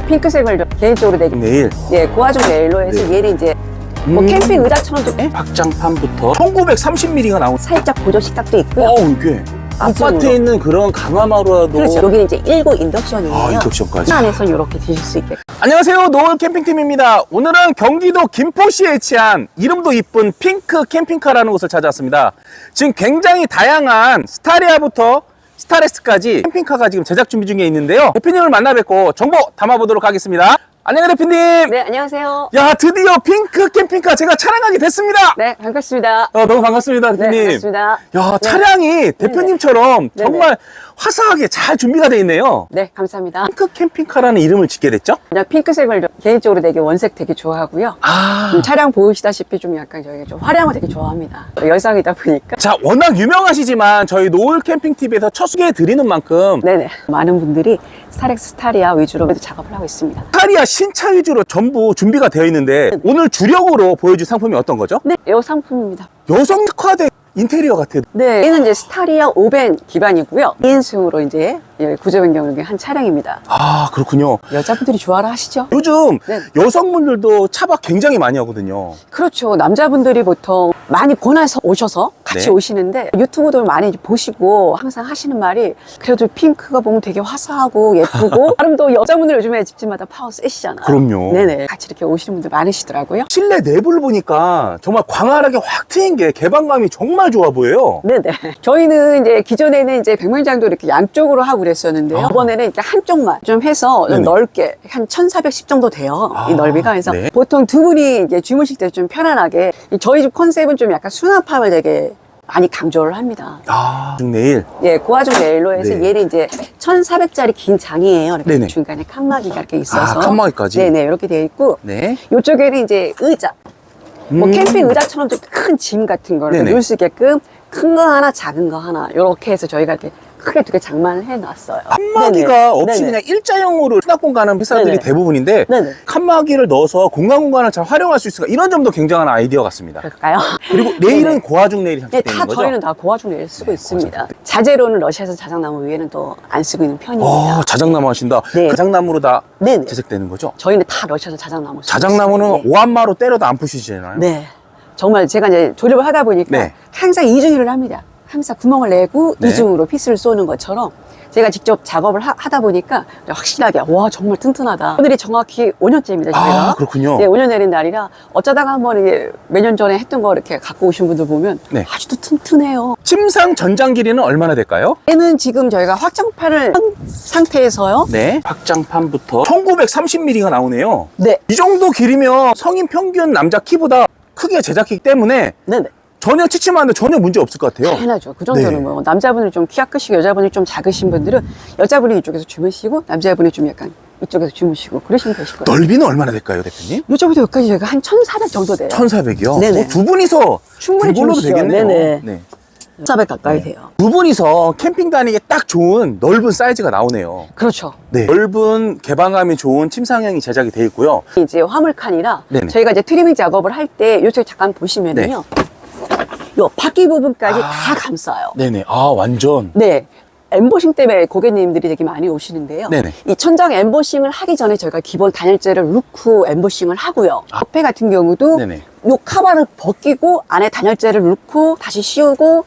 핑크색을 좀 개인적으로 내기. 네일. 예, 고화중 네일로 해서 네. 얘를 이제 뭐 음. 캠핑 의자처럼 좀 박장판부터 1930mm가 나온. 살짝 보조 식탁도 있고요. 어, 이게 아파트에. 있는 그런 강화마루라도. 그렇죠. 여기는 이제 1고 인덕션이에요. 아, 인덕션까지. 안에서 이렇게 드실 수 있게. 안녕하세요. 노을 캠핑팀입니다. 오늘은 경기도 김포시에 위치한 이름도 이쁜 핑크 캠핑카라는 곳을 찾아왔습니다. 지금 굉장히 다양한 스타리아부터 스타레스까지 캠핑카가 지금 제작 준비 중에 있는데요. 대표님을 만나 뵙고 정보 담아보도록 하겠습니다. 안녕하세요, 대표님. 네, 안녕하세요. 야, 드디어 핑크 캠핑카 제가 촬영하게 됐습니다. 네, 반갑습니다. 어, 너무 반갑습니다, 네, 대표님. 반갑습니다. 야, 네. 차량이 대표님처럼 네네. 정말 화사하게 잘 준비가 되어 있네요. 네, 감사합니다. 핑크 캠핑카라는 이름을 짓게 됐죠? 그냥 핑크색을 좀 개인적으로 되게 원색 되게 좋아하고요. 아. 음, 차량 보시다시피 좀 약간 저희가 좀 화려한 거 되게 좋아합니다. 여성이다 보니까. 자, 워낙 유명하시지만 저희 노을 캠핑TV에서 첫 소개해 드리는 만큼 네네. 많은 분들이 스타렉스 스타리아 위주로 작업을 하고 있습니다. 스타리아 신차 위주로 전부 준비가 되어 있는데 오늘 주력으로 보여줄 상품이 어떤 거죠? 네, 이 상품입니다. 여성 특화된 인테리어 같아요. 네, 얘는 이제 스타리아 오벤 기반이고요. 2인승으로 이제 예, 구조 변경을 한 차량입니다. 아, 그렇군요. 여자분들이 좋아라 하시죠? 요즘 네. 여성분들도 차박 굉장히 많이 하거든요. 그렇죠. 남자분들이 보통 많이 권해서 오셔서 같이 네. 오시는데 유튜브도 많이 보시고 항상 하시는 말이 그래도 핑크가 보면 되게 화사하고 예쁘고 나름도 여자분들 요즘에 집집마다 파워 세시잖아요. 그럼요. 네네. 같이 이렇게 오시는 분들 많으시더라고요. 실내 내부를 보니까 정말 광활하게 확 트인 게 개방감이 정말 좋아 보여요. 네네. 저희는 이제 기존에는 이제 백명장도 이렇게 양쪽으로 하고 그랬었는데요. 아. 이번에는 이제 한쪽만 좀 해서 좀 네네. 넓게 한 1410 정도 돼요. 아, 이 넓이가. 그래서 네. 보통 두 분이 이제 주무실 때 좀 편안하게 이 저희 집 컨셉은 좀 약간 수납함을 되게 많이 강조를 합니다. 아, 내일. 예, 고화중 네일로 해서 네. 얘는 이제 1400짜리 긴 장이에요. 이렇게 네네. 중간에 칸막이가 이렇게 있어서. 아, 칸막이까지? 네네, 이렇게 되어 있고. 네. 이쪽에는 이제 의자. 뭐 음. 캠핑 의자처럼 좀 큰 짐 같은 거를 네네. 놓을 수 있게끔 큰 거 하나, 작은 거 하나 이렇게 해서 저희가 이렇게 크게 두 개 장만을 해놨어요. 칸막이가. 없이 네네. 그냥 일자형으로 수납공 가는 회사들이 네네. 대부분인데 네네. 칸막이를 넣어서 공간 공간을 잘 활용할 수 있으니까 이런 점도 굉장한 아이디어 같습니다. 그럴까요? 그리고 네네. 고화중 네일이 네, 장착되어 다 있는 거죠? 저희는 다 고화중 네일 쓰고 있습니다. 자재로는 러시아에서 자작나무 위에는 또 안 쓰고 있는 편입니다. 어, 자작나무 하신다. 네. 자작나무로 다 네네. 제작되는 거죠? 저희는 다 러시아에서 자작나무 쓰고 자작나무는. 네. 오한마로 때려도 안 부시잖아요. 네. 정말 제가 이제 조립을 하다 보니까 네. 항상 이중일을 합니다. 항상 구멍을 내고 네. 이중으로 피스를 쏘는 것처럼 제가 직접 작업을 하, 다 보니까 확실하게 와 정말 튼튼하다. 오늘이 정확히 5년째입니다. 저희가. 아, 그렇군요. 네, 5년 내린 날이라 어쩌다가 한번 이게 몇 년 전에 했던 거 이렇게 갖고 오신 분들 보면 네. 아주도 튼튼해요. 침상 전장 길이는 얼마나 될까요? 얘는 지금 저희가 확장판을 한 상태에서요. 네. 확장판부터 1930mm가 나오네요. 네. 이 정도 길이면 성인 평균 남자 키보다 크게 제작했기 때문에 네네. 전혀 치침하는데 전혀 문제 없을 것 같아요. 당연하죠. 그 정도는 네. 뭐 남자분이 좀 키가 크시고 여자분이 좀 작으신 분들은 여자분이 이쪽에서 주무시고 남자분이 좀 약간 이쪽에서 주무시고 그러시면 되실 거예요. 넓이는 얼마나 될까요, 대표님? 요즘부터 여기까지 저희가 한 1,400 정도 돼요. 1400이요? 네네. 두 분이서 충분히 주무시죠. 되겠네요. 네네. 네. 1,400 가까이 돼요. 두 분이서 캠핑 다니기 딱 좋은 넓은 사이즈가 나오네요. 그렇죠. 네. 넓은 개방감이 좋은 침상형이 제작이 되어 있고요. 이제 화물칸이라 네네. 저희가 이제 트리밍 작업을 할 때 이쪽 잠깐 보시면은요. 요 바퀴 부분까지 아. 다 감싸요. 네네. 아, 완전. 네. 엠보싱 때문에 고객님들이 되게 많이 오시는데요. 네네. 이 천장 엠보싱을 하기 전에 저희가 기본 단열재를 넣고 엠보싱을 하고요. 아. 옆에 같은 경우도 네네. 요 카바를 벗기고 안에 단열재를 넣고 다시 씌우고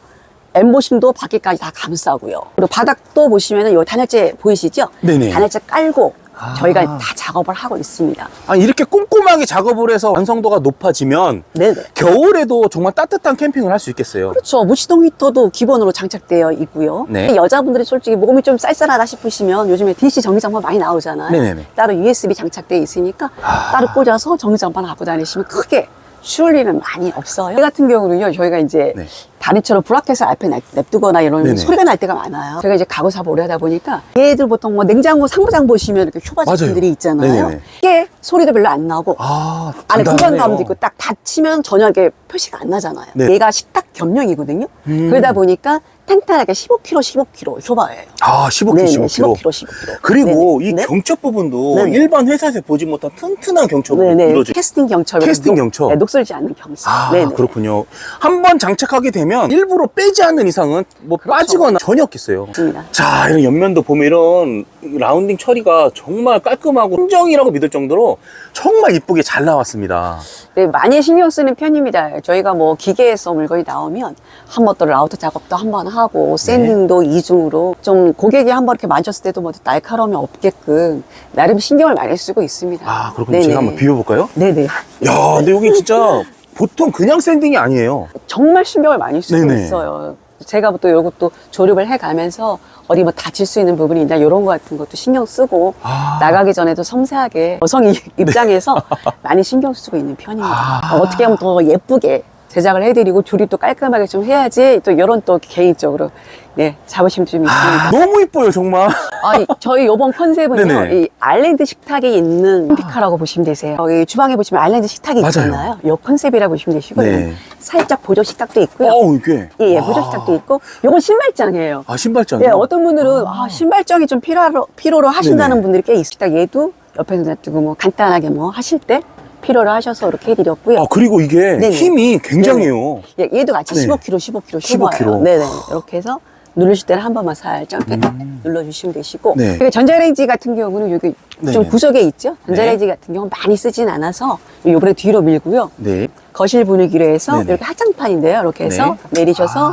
엠보싱도 바퀴까지 다 감싸고요. 그리고 바닥도 보시면은 요 단열재 보이시죠? 네네. 단열재 깔고 아. 저희가 다 작업을 하고 있습니다. 아, 이렇게 꼼꼼하게 작업을 해서 완성도가 높아지면 네네. 겨울에도 정말 따뜻한 캠핑을 할 수 있겠어요. 그렇죠. 무시동 히터도 기본으로 장착되어 있고요. 네. 여자분들이 솔직히 몸이 좀 쌀쌀하다 싶으시면 요즘에 DC 전기장판 많이 나오잖아요. 네네네. 따로 USB 장착되어 있으니까 아. 따로 꽂아서 전기장판 갖고 다니시면 크게 추울 일은 많이 없어요. 이 같은 경우는요, 저희가 이제 네. 다리처럼 브라켓을 앞에 놔- 냅두거나 네네. 소리가 날 때가 많아요. 제가 이제 가구 사업 오래 하다 보니까 얘들 보통 뭐 냉장고, 상부장 보시면 이렇게 휴바 맞아요. 제품들이 있잖아요. 네네네. 이게 소리도 별로 안 나고 아, 안에. 구간감도 있고 딱 닫히면 전혀 이게 표시가 안 나잖아요. 네. 얘가 식탁 겸용이거든요. 음. 그러다 보니까 탄탄하게 15kg, 15kg 쇼바예요. 아, 15kg, 네네, 15kg. 15kg, 15kg. 그리고 네네. 이 네? 경첩 부분도 네네. 일반 회사에서 보지 못한 튼튼한 경첩으로. 이루어져 캐스팅 경첩. 캐스팅 경첩. 네, 녹슬지 않는 경첩. 아, 네네. 그렇군요. 한 번 장착하게 되면 일부러 빼지 않는 이상은 뭐 빠지거나 전혀 없겠어요. 맞습니다. 자, 이런 옆면도 보면 이런 라운딩 처리가 정말 깔끔하고 순정이라고 믿을 정도로 정말 이쁘게 잘 나왔습니다. 네, 많이 신경 쓰는 편입니다. 저희가 뭐 기계에서 물건이 나오면 한 번 또 라우터 작업도 한번 하고 샌딩도 이중으로 좀 고객이 한번 이렇게 만졌을 때도 뭐 날카로움이 없게끔 나름 신경을 많이 쓰고 있습니다. 아, 그렇군요. 네네. 제가 한번 비벼볼까요? 네네. 야, 근데 여기 진짜 보통 그냥 샌딩이 아니에요. 정말 신경을 많이 쓰고 네네. 있어요. 제가 또 요것도 조립을 해가면서 어디 뭐 다칠 수 있는 부분이 있나 이런 거 같은 것도 신경 쓰고 아. 나가기 전에도 섬세하게 여성 입장에서 많이 신경 쓰고 있는 편입니다. 아. 어떻게 하면 더 예쁘게 제작을 해드리고 조립도 깔끔하게 좀 해야지 또 이런 또 개인적으로 네 자부심 좀 있습니다. 아, 너무 이뻐요, 정말. 아, 이- 저희 요번 컨셉은요, 네네. 이 아일랜드 식탁이 있는 캠핑카라고 보시면 되세요. 여기 주방에 보시면 아일랜드 식탁이 맞아요. 있잖아요. 요 컨셉이라고 보시면 되시고요. 네. 살짝 보조 식탁도 있고요. 어, 이게. 예, 예, 와. 보조 식탁도 있고, 요건 신발장이에요. 아, 신발장이요? 예, 어떤 분들은 아, 신발장이 좀 필요로, 필요로 하신다는 네네. 분들이 꽤 있습니다. 얘도 옆에서 놔두고 뭐 간단하게 뭐 하실 때 필요로 하셔서 이렇게 해드렸고요. 아, 그리고 이게 네네. 힘이 굉장해요. 예, 얘도 같이 네. 15kg, 15kg 15kg. 쇼바예요. 네네. 이렇게 해서 누르실 때는 한 번만 살짝 이렇게 눌러주시면 되시고. 네. 그리고 전자레인지 같은 경우는 여기 네네. 좀 구석에 있죠? 전자레인지 같은 경우는 많이 쓰진 않아서 요번에 뒤로 밀고요. 네. 거실 분위기로 해서 네네. 이렇게 하장판인데요. 이렇게 해서 네. 내리셔서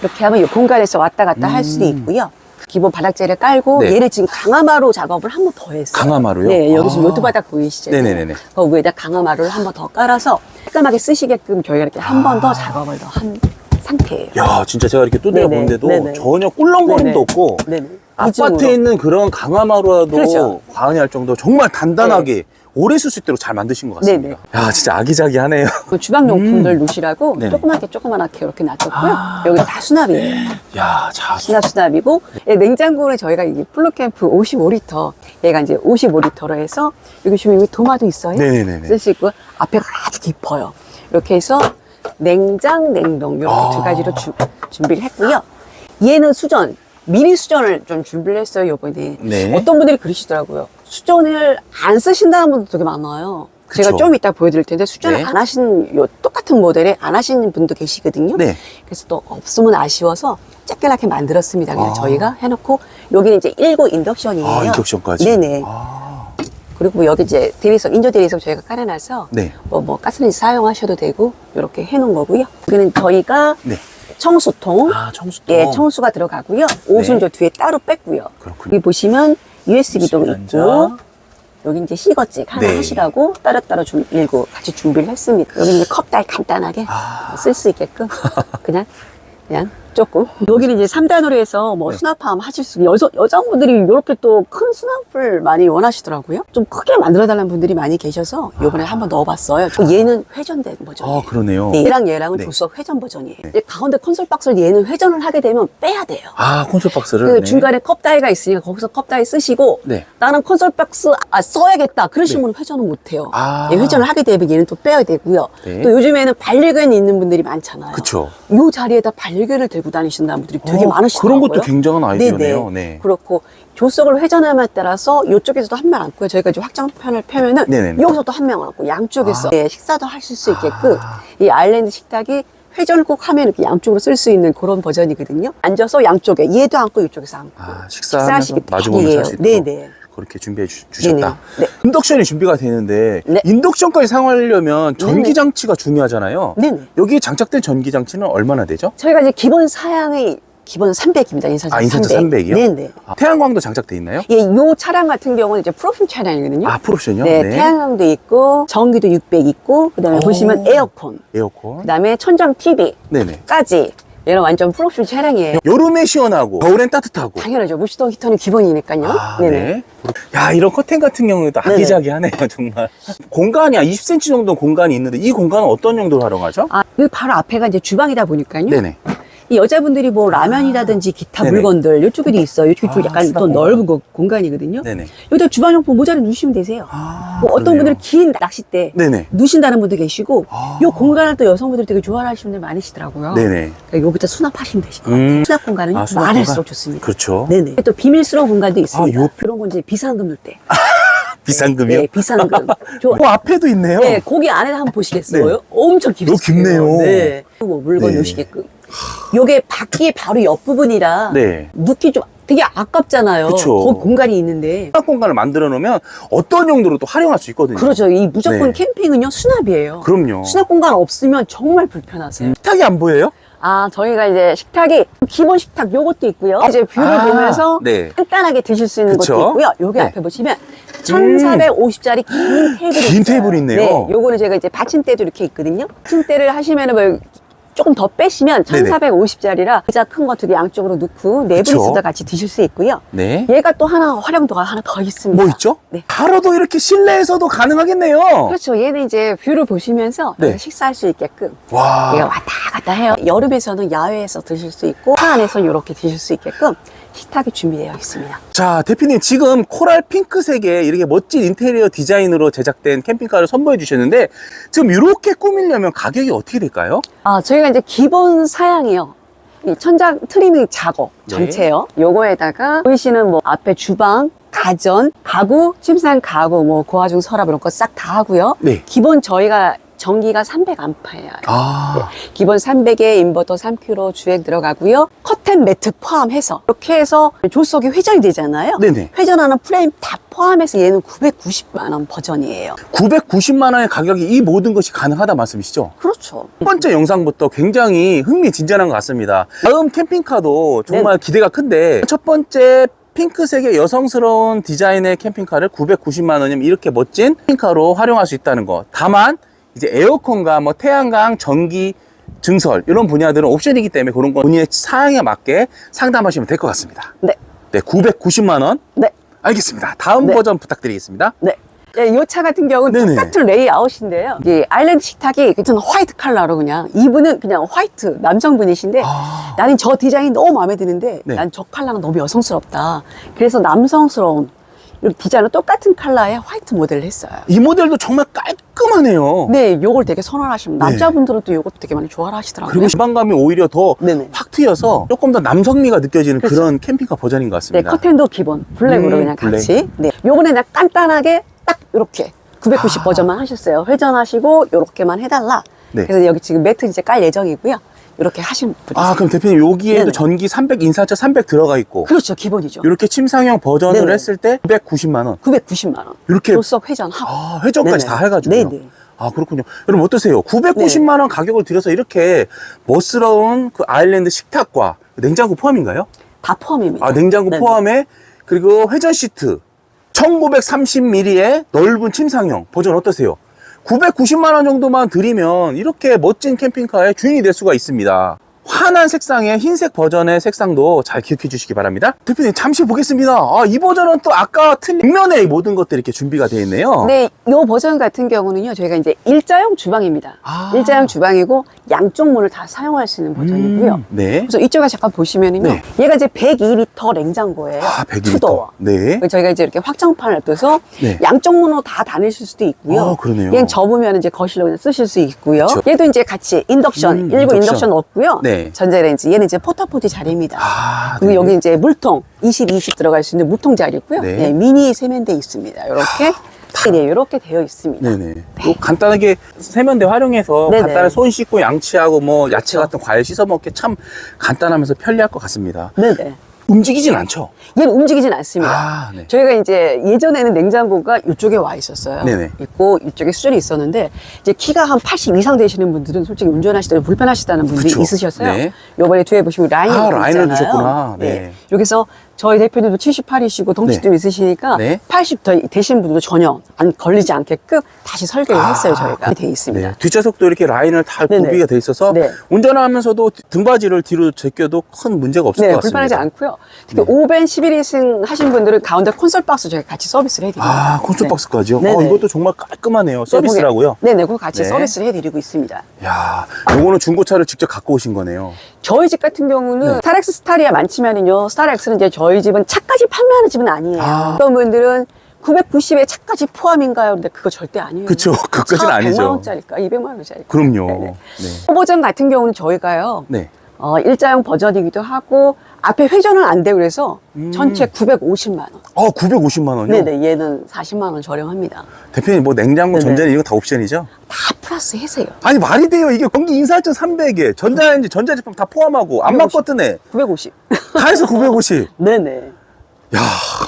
이렇게 하면 이 공간에서 왔다 갔다 할 수도 있고요. 기본 바닥재를 깔고 음. 네. 얘를 지금 강화마루 작업을 한 번 더 했어요. 강화마루요? 네, 여기 아. 지금 요트 바닥 보이시죠? 네네네네. 그 위에다 강화마루를 한 번 더 깔아서 깔끔하게 쓰시게끔 저희가 이렇게 한번 아. 더 작업을 더 한 상태예요. 야, 진짜 제가 이렇게 네네. 보는데도 네네. 전혀 꿀렁거림도 네네. 없고 네네. 아파트에. 있는 그런 강화마루라도 그렇죠. 과언이 할 정도 정말 단단하게 오래 쓸 수 있도록 잘 만드신 것 같습니다. 네네. 야, 진짜 아기자기하네요. 그 주방용품들 놓으시라고 음. 네네. 아. 조그맣게 조그맣게 이렇게 놔뒀고요. 여기 다 수납이에요. 야, 자, 수납 수납이고 예, 냉장고는 저희가 이게 플로캠프 55리터 얘가 이제 55리터로 해서 여기 보시면 여기 도마도 있어요. 네네네네. 쓸 수 있고 앞에가 아주 깊어요. 이렇게 해서 냉장 냉동 이렇게 아. 두 가지로 주- 준비를 했고요. 얘는 수전 미니 수전을 좀 준비를 했어요 요번에. 네. 어떤 분들이 그러시더라고요. 수전을 안 쓰신다는 분도 되게 많아요. 제가 그쵸. 좀 이따 보여드릴 텐데 수전을 네. 안 하신 요 똑같은 모델에 안 하시는 분도 계시거든요. 네. 그래서 또 없으면 아쉬워서 쬐끄맣게 만들었습니다. 그냥 아. 저희가 해놓고 여기는 이제 19 인덕션이에요. 아, 인덕션까지. 네네. 아, 그리고 뭐 여기 이제 대리석 인조 대리석 저희가 깔아놔서 네. 뭐, 뭐 가스레인지 사용하셔도 되고 이렇게 해놓은 거고요. 여기는 저희가 네. 청수통, 아, 청수통. 예, 청수가 들어가고요. 오순조 뒤에 따로 뺐고요. 그렇군요. 여기 보시면 USB도 USB 있고 여기 이제 시거잭 하나 네. 하시라고 따로따로 좀 일고 같이 준비를 했습니다. 여기 이제 컵다이 간단하게 아. 쓸수 있게끔 그냥 그냥 조금 여기는 이제 3단으로 해서 뭐 수납함 하실 수 여자 여자분들이 이렇게 또 큰 수납을 많이 원하시더라고요. 좀 크게 만들어 달라는 분들이 많이 계셔서 요번에 한번 넣어봤어요. 얘는 회전된 버전이에요. 아, 그러네요. 네, 얘랑 얘랑은 네. 조수석 회전 버전이에요. 이제 가운데 콘솔 박스를 얘는 회전을 하게 되면 빼야 돼요. 아, 콘솔 박스를. 그 네. 중간에 컵다이가 있으니까 거기서 컵다이 쓰시고 네. 나는 콘솔 박스 아, 써야겠다 그러신 분은 회전을 못 해요. 아. 예, 회전을 하게 되면 얘는 또 빼야 되고요. 네. 또 요즘에는 반려견이 있는 분들이 많잖아요. 그쵸. 요 자리에다 반려견을 들고 다니신다는 분들이 되게 어, 많으시더라고요. 그런 것도 굉장한 아이디어네요. 네. 그렇고 조석을 회전함에 따라서 이쪽에서도 한 명 앉고요. 저희가 이제 확장편을 펴면은 네네네. 여기서도 한 명 앉고 양쪽에서 아. 예, 식사도 하실 수 있게끔 이 아일랜드 식탁이 회전을 꼭 하면 이렇게 양쪽으로 쓸 수 있는 그런 버전이거든요. 앉아서 양쪽에 얘도 앉고 이쪽에서 앉고 아, 식사하시기 마주보면서 있도록 네네. 그렇게 준비해 주, 주셨다. 네네. 네. 인덕션이 준비가 되는데 네. 인덕션까지 사용하려면 전기 네네. 장치가 중요하잖아요. 네네. 여기에 장착된 전기 장치는 얼마나 되죠? 저희가 이제 기본 사양이 기본 300입니다. 인산철 아, 인산철 300. 300이요? 네네. 아, 태양광도 장착돼 있나요? 예, 요 차량 같은 경우는 이제 프로필 차량이거든요. 아, 풀옵션이요? 네, 태양광도 있고 전기도 600 있고 그다음에 오. 보시면 에어컨, 에어컨. 그다음에 천장 TV까지. 얘는 완전 프로필 차량이에요. 여름에 시원하고 겨울엔 따뜻하고. 당연하죠. 무시동 히터는 기본이니까요. 아, 네네. 네. 야, 이런 커튼 같은 경우에도. 아기자기하네요, 정말. 공간이 한 20cm 정도 공간이 있는데 이 공간은 어떤 용도로 활용하죠? 아, 그 바로 앞에가 이제 주방이다 보니까요. 네네. 이 여자분들이 뭐 라면이라든지 기타 아. 네네. 물건들 이쪽에도 있어요. 이쪽 쪽 아, 약간 수납 또 공간. 넓은 거- 공간이거든요. 네네. 여기다 주방용품 모자를 누시면 되세요. 아, 뭐 어떤 그러네요. 분들은 긴 낚싯대 네네. 누신다는 분도 계시고 아. 이 공간을 또 여성분들이 되게 좋아하시는 분들 많으시더라고요. 네네. 그러니까 여기다 수납하시면 되실 것 음. 같아요. 수납 공간은 아, 수납 많을수록 공간? 좋습니다. 그렇죠. 네네. 또 비밀스러운 공간도 있습니다. 아, 요- 그런 건 이제 비상금 넣을 때. 비상금이요? 네, 비상금. 저, 어, 앞에도 있네요. 네, 거기 안에 한번 보시겠어요? 네. 엄청 깊어요. 너무 깊네요. 네. 뭐 물건 네. 놓으시게끔. 요게 바퀴 바로 옆부분이라 네. 눕기 좀 되게 아깝잖아요. 그쵸. 거기 공간이 있는데. 수납 공간을 만들어 놓으면 어떤 용도로 또 활용할 수 있거든요. 그렇죠. 이 무조건 네. 캠핑은요, 수납이에요. 그럼요. 수납 공간 없으면 정말 불편하세요. 식탁이 안 보여요? 아, 저희가 이제 식탁이 기본 식탁 요것도 있고요. 이제 뷰를 아, 보면서 네. 간단하게 드실 수 있는 그쵸? 것도 있고요. 요게 네. 앞에 보시면 1450짜리 긴 테이블이 긴 있어요. 테이블이 있네요. 네, 요거는 제가 이제 받침대도 이렇게 있거든요. 받침대를 하시면은 뭐 조금 더 빼시면 네네. 1450짜리라 의자 큰 거 두 개 양쪽으로 넣고 네 그쵸? 분이서 도 같이 드실 수 있고요. 네. 얘가 또 하나 활용도가 하나 더 있습니다. 뭐 있죠? 네. 바로도 이렇게 실내에서도 가능하겠네요. 그렇죠. 얘는 이제 뷰를 보시면서 네. 식사할 수 있게끔 와. 얘가 왔다 갔다 해요. 여름에서는 야외에서 드실 수 있고 차 안에서 이렇게 드실 수 있게끔 식탁이 준비되어 있습니다. 자, 대표님 지금 코랄 핑크색의 이렇게 멋진 인테리어 디자인으로 제작된 캠핑카를 선보여 주셨는데 지금 이렇게 꾸미려면 가격이 어떻게 될까요? 아, 저희가 이제 기본 사양이요. 이 천장 트리밍 작업 네. 전체요. 요거에다가 보이시는 뭐 앞에 주방, 가전, 가구, 침상 가구, 뭐 고화중 서랍 이런 거 싹 다 하고요. 네. 기본 저희가 전기가 300암페어예요. 아. 기본 300에 인버터 3kg 주행 들어가고요. 커튼 매트 포함해서 이렇게 해서 조석이 회전이 되잖아요. 네네. 회전하는 프레임 다 포함해서 얘는 990만 원 버전이에요. 990만 원의 가격이 이 모든 것이 가능하다 말씀이시죠? 그렇죠. 첫 번째 영상부터 굉장히 흥미진진한 것 같습니다. 다음 캠핑카도 정말 기대가 큰데 첫 번째 핑크색의 여성스러운 디자인의 캠핑카를 990만 원이면 이렇게 멋진 캠핑카로 활용할 수 있다는 거. 다만 이제 에어컨과 뭐 태양광, 전기, 증설 이런 분야들은 옵션이기 때문에 그런 건 본인의 사양에 맞게 상담하시면 될 것 같습니다. 네. 네, 990만 원. 네. 알겠습니다. 다음 네. 버전 부탁드리겠습니다. 네. 이차 같은 경우는 네네. 똑같은 레이아웃인데요. 이 아일랜드 식탁이 저는 화이트 컬러로 그냥 이분은 그냥 화이트 남성분이신데 아. 나는 저 디자인이 너무 마음에 드는데 네. 난저 컬러는 너무 여성스럽다. 그래서 남성스러운 이렇게 디자인을 똑같은 컬러의 화이트 모델을 했어요. 이 모델도 정말 깔끔하네요. 네, 요걸 되게 선호하시면 남자분들은 또 요것도 되게 많이 좋아를 하시더라고요. 그리고 시방감이 오히려 더. 확 튀어서 조금 더 남성미가 느껴지는 그 그렇죠. 런 캠핑카 버전인 것 네, 같습니다. 커튼도 기본 블랙으로 음, 그냥. 같이. 네, 요번에 그냥 간단하게 딱 이렇게 990 아. 버전만 하셨어요. 회전하시고 요렇게만 해달라. 네. 그래서 여기 지금 매트 이제 깔 예정이고요. 이렇게 하시면 아, 그럼 대표님 여기에도 네네. 전기 300, 인사차 300 들어가 있고 그렇죠, 기본이죠. 이렇게 침상형 버전을 네네. 했을 때 990만 원. 990만 원. 이렇게 조석 회전하고. 아, 회전까지 네네. 다 해가지고요. 네네. 아, 그렇군요. 여러분 어떠세요? 990만 원 가격을 들여서 이렇게 멋스러운 그 아일랜드 식탁과 냉장고 포함인가요? 다 포함입니다. 아, 냉장고 네네. 포함에 그리고 회전 시트 1930mm의 넓은 침상형 버전 어떠세요? 990만 원 정도만 드리면 이렇게 멋진 캠핑카의 주인이 될 수가 있습니다. 환한 색상의 흰색 버전의 색상도 잘 기억해 주시기 바랍니다. 대표님 잠시 보겠습니다. 아, 이 버전은 또 아까 틀린 뒷면에 이 모든 것들이 이렇게 준비가 되어 있네요. 네, 이 버전 같은 경우는요, 저희가 이제 일자형 주방입니다. 아. 일자형 주방이고 양쪽 문을 다 사용할 수 있는 버전이고요. 음, 네. 그래서 이쪽에 잠깐 보시면은요, 네. 얘가 이제 102리터 냉장고예요. 아, 100리터. 투도어. 네. 저희가 이제 이렇게 확장판을 둬서 네. 양쪽 문으로 다 다니실 수도 있고요. 아, 그러네요. 얘는 접으면 이제 거실로 그냥 쓰실 수 있고요. 그쵸. 얘도 이제 같이 인덕션, 음, 일부 인덕션. 인덕션, 없고요. 네. 전자레인지, 얘는 이제 포타포티 자리입니다. 아, 그리고 네. 여기 이제 물통 20, 20 들어갈 수 있는 물통 자리고요. 네. 네, 미니 세면대 있습니다. 이렇게 네, 이렇게 되어 있습니다. 네네. 또 간단하게 세면대 활용해서 네네. 간단하게 손 씻고 양치하고 뭐 야채 그렇죠. 같은 과일 씻어 먹기 참 간단하면서 편리할 것 같습니다. 네네. 움직이진 않죠? 얘는 움직이진 않습니다. 아, 네. 저희가 이제 예전에는 냉장고가 이쪽에 와 있었어요. 네네. 있고 이쪽에 수절이 있었는데 이제 키가 한 80 이상 되시는 분들은 솔직히 운전하시다 불편하시다는 분들이 그쵸. 있으셨어요. 네. 요번에 뒤에 보시면 라인을 아, 또 라인을. 두셨구나. 네. 여기서 저희 대표님도 78이시고 덩치 네. 좀 있으시니까 네. 80더 되신 분들도 전혀 안 걸리지 않게끔 다시 설계를 아, 했어요 저희가 돼 있습니다. 네. 뒷좌석도 이렇게 라인을 다 네네. 구비가 돼 있어서 네. 운전하면서 등받이를 뒤로 제껴도 큰 문제가 없을 네, 것 같습니다. 불편하지 않고요. 특히 5벤 11인승 하신 분들은 가운데 콘솔 박스 저희가 같이 서비스를 해드립니다. 아, 콘솔 네. 박스까지요? 어, 이것도 정말 깔끔하네요. 네, 서비스라고요? 네네, 그거 같이 네. 서비스를 해드리고 있습니다. 야, 요거는 중고차를 직접 갖고 오신 거네요. 저희 집 같은 경우는 네. 스타렉스 스타리아 많지만은요, 스타렉스는 이제 저희 집은 차까지 판매하는 집은 아니에요. 아. 어떤 분들은 990에 차까지 포함인가요? 근데 그거 절대 아니에요. 그쵸. 그것까지는 차 아니죠. 100만 원짜리일까? 200만 원짜리. 그럼요. 네네. 네. 초보전 같은 경우는 저희가요, 네. 어, 일자형 버전이기도 하고, 앞에 회전은 안 되고 그래서 음. 전체 950만 원. 어, 950만 원이요? 네네, 얘는 40만 원 저렴합니다. 대표님, 뭐 냉장고, 네네. 전자레인지 이거 다 옵션이죠? 다 플러스 해세요. 아니, 말이 돼요. 이게 경기 인사할증 300에, 전자레인지, 전자제품 다 포함하고, 안마 950. 버튼에, 950. 다 해서 950. 네네. 야,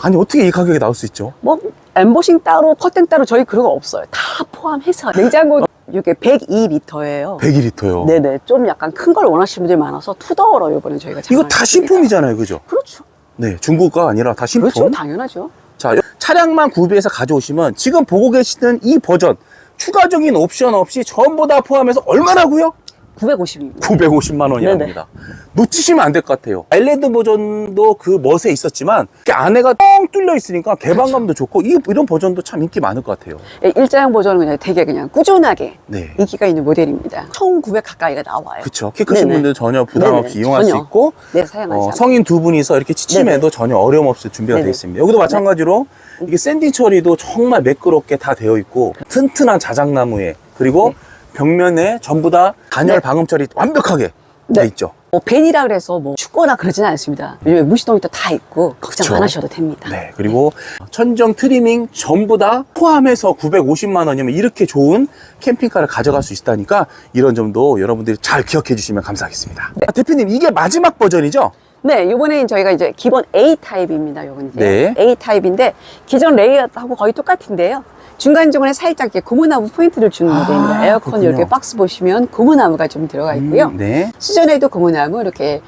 아니, 어떻게 이 가격에 나올 수 있죠? 뭐 엠보싱 따로 커튼 따로 저희 그런 거 없어요. 다 포함해서 냉장고 이게 102리터예요. 102리터요. 네네 좀 약간 큰 걸 원하시는 분들이 많아서 투더러 이번에 저희가 이거 다. 신품이잖아요. 그죠? 그렇죠. 네, 중고가 아니라 다 신품. 그렇죠. 당연하죠. 자, 차량만 구비해서 가져오시면 지금 보고 계시는 이 버전 추가적인 옵션 없이 전부 다 포함해서 얼마라고요? 950입니다. 950만 원이랍니다. 놓치시면 안 될 것 같아요. 아일랜드 버전도 그 멋에 있었지만 이렇게 안에가 뻥 뚫려 있으니까 개방감도 좋고 이, 이런 버전도 참 인기 많을 것 같아요. 예, 일자형 버전은 그냥 되게 그냥 꾸준하게 네. 인기가 있는 모델입니다. 1900 가까이가 나와요. 그쵸. 키 크신 네네. 분들 전혀 부담 없이 네네. 이용할 수 전혀. 있고 네, 사용하지 어. 성인 두 분이서 이렇게 치침해도 전혀 어려움 없이 준비가 되어 네네. 있습니다. 여기도 마찬가지로 이게 샌딩 처리도 정말 매끄럽게 다 되어 있고 튼튼한 자작나무에 그리고 네. 벽면에 전부 다 단열 네. 방음 처리 완벽하게 되어 네. 있죠. 뭐 벤이라 그래서 뭐 춥거나 그러지는 않습니다. 요즘에 무시동이 또 다 있고 걱정 그쵸. 안 하셔도 됩니다. 네. 그리고 천정 트리밍 전부 다 포함해서 950만 원이면 이렇게 좋은 캠핑카를 가져갈 수 있다니까 이런 점도 여러분들이 잘 기억해 주시면 감사하겠습니다. 아, 대표님 이게 마지막 버전이죠? 네, 요번에 저희가 이제 기본 A 타입입니다. 요건 이제 네. A 타입인데 기존 레이아웃하고 거의 똑같은데요. 중간 중간에 살짝 이렇게 고무나무 포인트를 주는 아, 모델입니다. 에어컨 그렇군요. 이렇게 박스 보시면 고무나무가 좀 들어가 있고요. 음, 네. 수전에도 고무나무 이렇게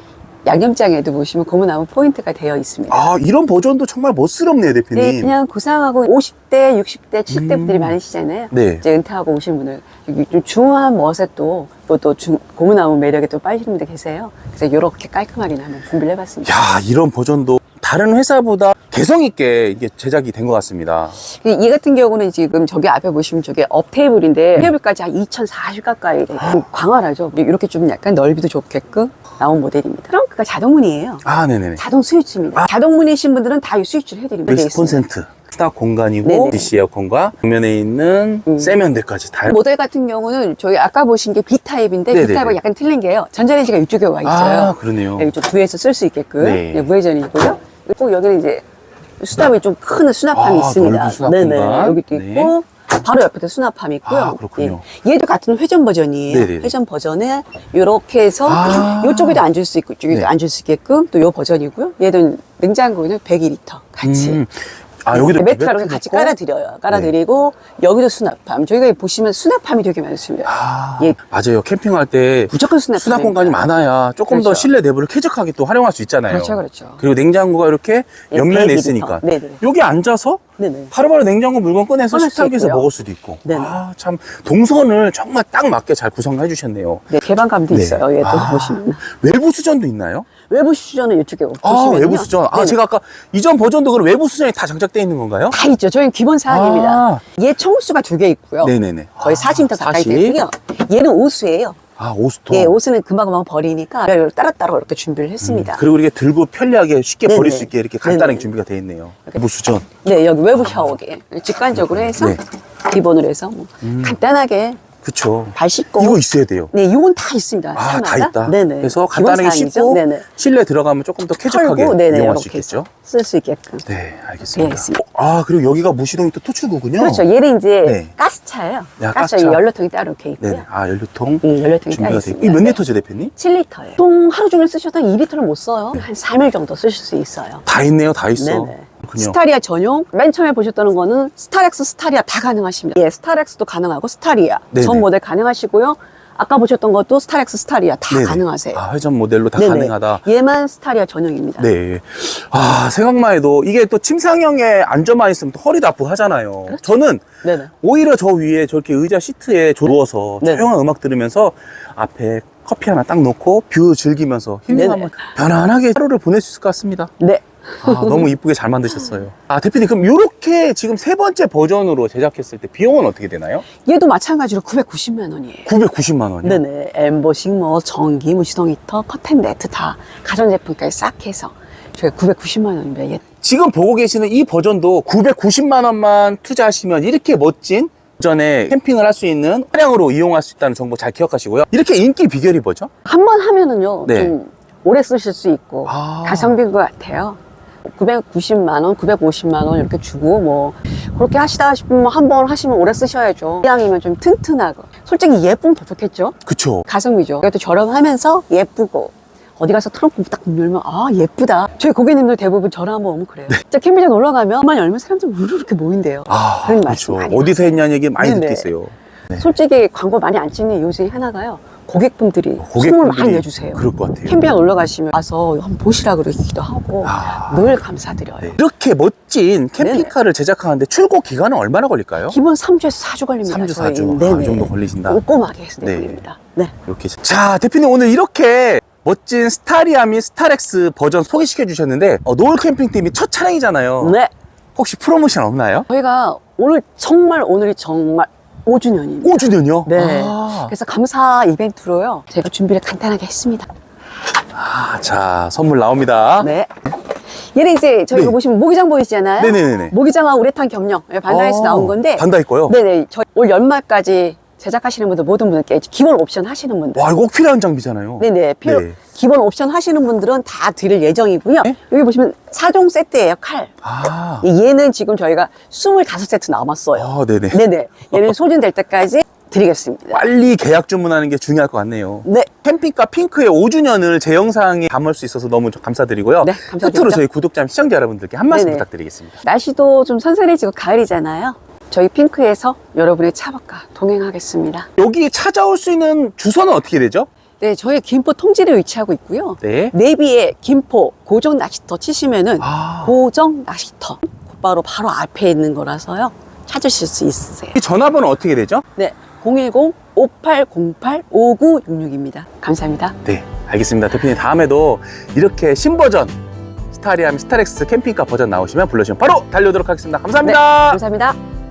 양념장에도 보시면 고무나무 포인트가 되어 있습니다. 아 이런 버전도 정말 멋스럽네요 대표님. 네, 그냥 구상하고 50대, 60대, 70대 음. 분들이 많으시잖아요. 네. 이제 은퇴하고 오신 분들, 좀 중후한 멋에 또, 또, 고무나무 매력에 또 빠지시는 분들 계세요. 그래서 이렇게 깔끔하게 한번 준비를 해봤습니다. 야 이런 버전도 다른 회사보다 개성 있게 이게 제작이 된 것 같습니다. 이 같은 경우는 지금 저기 앞에 보시면 저게 업 테이블인데 테이블까지 한 2040 가까이 돼. 좀 광활하죠. 이렇게 좀 약간 넓이도 좋게끔 나온 모델입니다. 트렁크가 자동문이에요. 아 네네네. 자동 스위치입니다. 자동문이신 분들은 다 이 스위치를 해드립니다. 돼 있습니다. 리스폰 센트 스타 공간이고 네네. DC 에어컨과 벽면에 있는 음. 세면대까지 다. 모델 같은 경우는 저희 아까 보신 게 B 타입인데 네네네. B 타입은 약간 틀린 게요. 전자레인지가 이쪽에 와 있어요. 아 그러네요. 네, 이쪽 뒤에서 쓸 수 있게끔 네. 네, 무회전이고요. 그리고 여기는 이제 수납이 좀 큰 수납함이 아, 있습니다. 넓은 수납 네네. 공간. 여기도 네. 있고 바로 옆에도 수납함 이 있고요. 아, 그렇군요. 예. 얘도 같은 회전 버전이에요. 네네네. 회전 버전에 이렇게 해서 아. 이쪽에도 앉을 수 있고 이쪽에도 네. 앉을 수 있게끔 또이 버전이고요. 얘는 냉장고는 102리터 같이. 음. 아 여기도 매트가로 매트 같이 놓고? 깔아드려요. 깔아드리고 여기도 수납함. 저희가 보시면 수납함이 되게 많습니다. 아 예. 맞아요. 캠핑할 때 무조건 수납. 수납 공간이 많아야 조금 더 그렇죠. 실내 내부를 쾌적하게 또 활용할 수 있잖아요. 그렇죠, 그렇죠. 그리고 냉장고가 이렇게 예, 옆면에 102리터. 있으니까 네 네. 여기 앉아서 네네. 바로바로 냉장고 물건 꺼내서 꺼낼 수 식탁에서 있고요. 먹을 수도 있고. 네네. 아, 참 동선을 정말 딱 맞게 잘 구성해 주셨네요. 네, 개방감도 네. 있어요. 얘도 아, 보시면. 외부 수전도 있나요? 외부 수전은 이쪽에 아, 보시면요. 외부 수전. 아, 네네. 제가 아까 이전 버전도 그럼 외부 수전이 다 장착되어 있는 건가요? 다 있죠. 저희는 기본 사항입니다. 아. 얘 총수가 두 개 있고요. 네네네. 거의 아, 40m 가까이 40. 되고요. 얘는 오수예요. 아, 오스톤. 예, 옷은 금방금방 버리니까 따로따로 이렇게 준비를 했습니다. 그리고 이렇게 들고 편리하게 쉽게 네네. 버릴 수 있게 이렇게 간단하게 네네. 준비가 되어 있네요. 외부 수전. 네, 여기 외부 샤워기 직관적으로 해서 네. 기본으로 해서 뭐 간단하게 그쵸. 발 씻고 이거 있어야 돼요. 네, 이건 다 있습니다. 아, 다 차마다. 있다. 네네. 그래서 기본 간단하게 사항이죠. 씻고 네네. 실내 들어가면 조금 더 쾌적하게 털고, 네네, 이용할 수 이렇게 있겠죠. 쓸 수 있게끔. 네, 알겠습니다. 네, 있습니다. 아, 그리고 여기가 무시동이 또 토출구군요. 그렇죠. 얘는 이제 네. 가스차예요. 야, 가스차 가스차. 연료통이 따로 이렇게 있고요. 네. 아, 연료통. 음, 연료통이 준비가. 있습니다. 이몇 네. 리터죠, 대표님? 7리터예요. 보통 하루 종일 쓰셔도 한 2리터를 못 써요. 한 3일 정도 쓰실 수 있어요. 다 있네요, 다 있어. 네네. 스타리아 전용 맨 처음에 보셨다는 거는 스타렉스 스타리아 다 가능하십니다. 예, 스타렉스도 가능하고 스타리아 네네. 전 모델 가능하시고요. 아까 보셨던 것도 스타렉스 스타리아 다 네네. 가능하세요. 아, 회전 모델로 다 네네. 가능하다. 얘만 스타리아 전용입니다. 네. 아, 생각만 해도 이게 또 침상형에 앉아만 있으면 또 허리도 아프고 하잖아요. 그렇죠. 저는 네네. 오히려 저 위에 저렇게 의자 시트에 누워서 네. 조용한 음악 들으면서 앞에 커피 하나 딱 놓고 뷰 즐기면서 힐링하면 편안하게 하루를 보낼 수 있을 것 같습니다. 네. 아, 너무 이쁘게 잘 만드셨어요. 아, 대표님, 그럼 이렇게 지금 세 번째 버전으로 제작했을 때 비용은 어떻게 되나요? 얘도 마찬가지로 990만 원이에요. 990만 원이요? 네네. 엠보싱, 뭐, 전기, 뭐, 시동 히터, 커튼 매트 다 가전제품까지 싹 해서 저희가 990만 원입니다. 얘 지금 보고 계시는 이 버전도 990만 원만 투자하시면 이렇게 멋진 전에 캠핑을 할 수 있는 차량으로 이용할 수 있다는 정보 잘 기억하시고요. 이렇게 인기 비결이 뭐죠? 한 번 하면은요, 네. 좀 오래 쓰실 수 있고, 아. 가성비인 것 같아요. 990만 원, 950만 원 이렇게 주고, 뭐, 그렇게 하시다 싶으면 한 번 하시면 오래 쓰셔야죠. 이왕이면 좀 튼튼하고. 솔직히 예쁘면 더 좋겠죠? 그쵸. 가성비죠. 이것도 저렴하면서 예쁘고. 어디 가서 트렁크 딱문 열면 아 예쁘다. 저희 고객님들 대부분 전화 한번 오면 그래요. 진짜 캠핑장 놀러 가면 문만 열면 사람들 우르르 이렇게 모인대요. 아, 그런 그렇죠. 어디서 했냐는 얘기 많이 네네. 듣겠어요. 네. 솔직히 광고 많이 안 찍는 이유 중에 하나가요. 고객분들이 선물 많이 내주세요. 그럴 것 같아요. 캠핑장 놀러 가시면 와서 한번 보시라 그러기도 하고 아. 늘 감사드려요. 네. 이렇게 멋진 캠핑카를 제작하는데 출고 기간은 얼마나 걸릴까요? 기본 3주에서 4주 걸립니다. 3주, 저희. 4주. 아. 이 정도 걸리신다. 꼼꼼하게 해서 네. 내드립니다. 네. 이렇게. 자, 대표님 오늘 이렇게 멋진 스타리아 및 스타렉스 버전 소개시켜 주셨는데 어, 노을 캠핑팀이 첫 차량이잖아요. 네. 혹시 프로모션 없나요? 저희가 오늘 정말 오늘이 정말 5주년입니다. 5주년이요? 네. 아, 그래서 감사 이벤트로요. 제가 준비를 간단하게 했습니다. 아, 자, 선물 나옵니다. 네. 얘는 이제 저희가 네. 보시면 모기장 보이시잖아요. 네네네네. 모기장과 우레탄 겸용 예, 반다이에서 아, 나온 건데. 반다이 거요? 네네. 저희 올 연말까지 제작하시는 분들 모든 분들께 기본 옵션 하시는 분들. 와, 이거 꼭 필요한 장비잖아요. 네네. 필요, 네. 기본 옵션 하시는 분들은 다 드릴 예정이고요. 네? 여기 보시면 4종 세트예요, 칼. 아, 얘는 지금 저희가 25세트 남았어요. 아, 네네. 네네. 얘는 소진될 때까지 드리겠습니다. 빨리 계약 주문하는 게 중요할 것 같네요. 네. 캠핑카 핑크의 5주년을 제 영상에 담을 수 있어서 너무 좀 감사드리고요. 네, 감사드립니다. 끝으로 저희 구독자, 시청자 여러분들께 한 말씀 네네. 부탁드리겠습니다. 날씨도 좀 선선해지고 가을이잖아요. 저희 핑크에서 여러분의 차박과 동행하겠습니다. 여기 찾아올 수 있는 주소는 어떻게 되죠? 네, 저희 김포 통지에 위치하고 있고요. 네. 내비에 김포 고정 낚시터 치시면은 아. 고정 낚시터 곧바로 바로 앞에 있는 거라서요. 찾으실 수 있으세요. 이 전화번호 어떻게 되죠? 네, 010-5808-5966입니다. 감사합니다. 네, 알겠습니다. 대표님 다음에도 이렇게 신버전 스타리아 스타렉스 캠핑카 버전 나오시면 불러주시면 바로 달려오도록 하겠습니다. 네, 감사합니다. 감사합니다.